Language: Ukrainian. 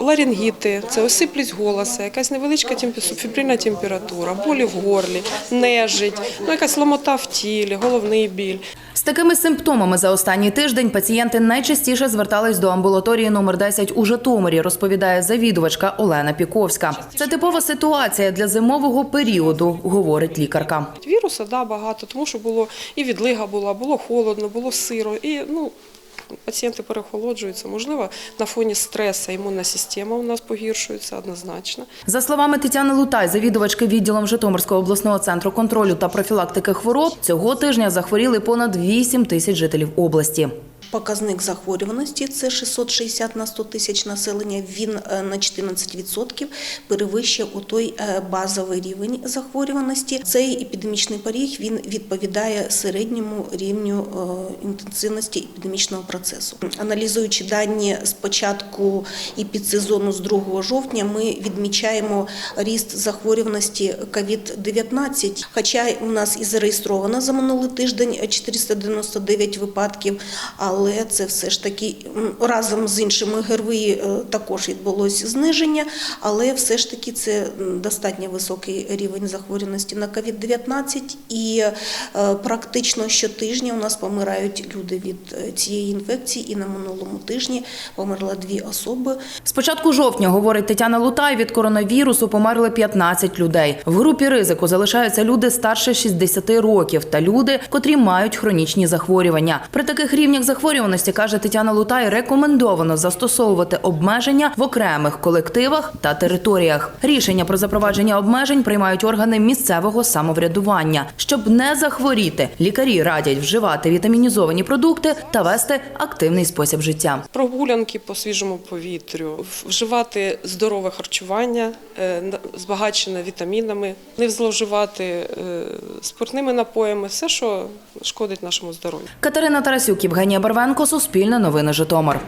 ларингіти, це осиплість голоса, якась невеличка субфібрильна температура, болі в горлі, нежить, ну якась ломота в тілі, головний біль. З такими симптомами за останній тиждень пацієнти найчастіше звертались до амбулаторії номер 10 у Житомирі, розповідає завідувачка Олена Піковська. Це типова ситуація для зимового періоду, говорить лікарка. Віруса да, багато, тому що було і відлига була, було холодно, було сиро, і ну. Пацієнти перехолоджуються. Можливо, на фоні стресу імунна система у нас погіршується однозначно. За словами Тетяни Лутай, завідувачки відділом Житомирського обласного центру контролю та профілактики хвороб, цього тижня захворіли понад 8 тисяч жителів області. Показник захворюваності це 660 на 100 тисяч населення. Він е, на 14% перевищує у той е, базовий рівень захворюваності. Цей епідемічний поріг він відповідає середньому рівню е, інтенсивності епідемічного процесу. Аналізуючи дані з початку і підсезону з 2 жовтня, ми відмічаємо ріст захворюваності COVID-19, хоча у нас і зареєстровано за минулий тиждень 499 випадків, але це все ж таки разом з іншими ГРВІ е, також відбулося зниження, але все ж таки це достатньо високий рівень захворюваності на COVID-19 і е, практично щотижня у нас помирають люди від е, цієї інфекції і на минулому тижні померла дві особи. З початку жовтня, говорить Тетяна Лутай, від коронавірусу померли 15 людей. В групі ризику залишаються люди старше 60 років та люди, котрі мають хронічні захворювання. При таких рівнях захворюваності, каже Тетяна Лутай, рекомендовано застосовувати обмеження в окремих колективах та територіях. Рішення про запровадження обмежень приймають органи місцевого самоврядування. Щоб не захворіти, лікарі радять вживати вітамінізовані продукти та вести активний спосіб життя. Прогулянки по свіжому повітрю, вживати здорове харчування, е, збагачене вітамінами, не зловживати е, спиртними напоями, все, що шкодить нашому здоров'ю. Катерина Тарасюк, Євгенія Барвенко, Суспільне новини Житомир.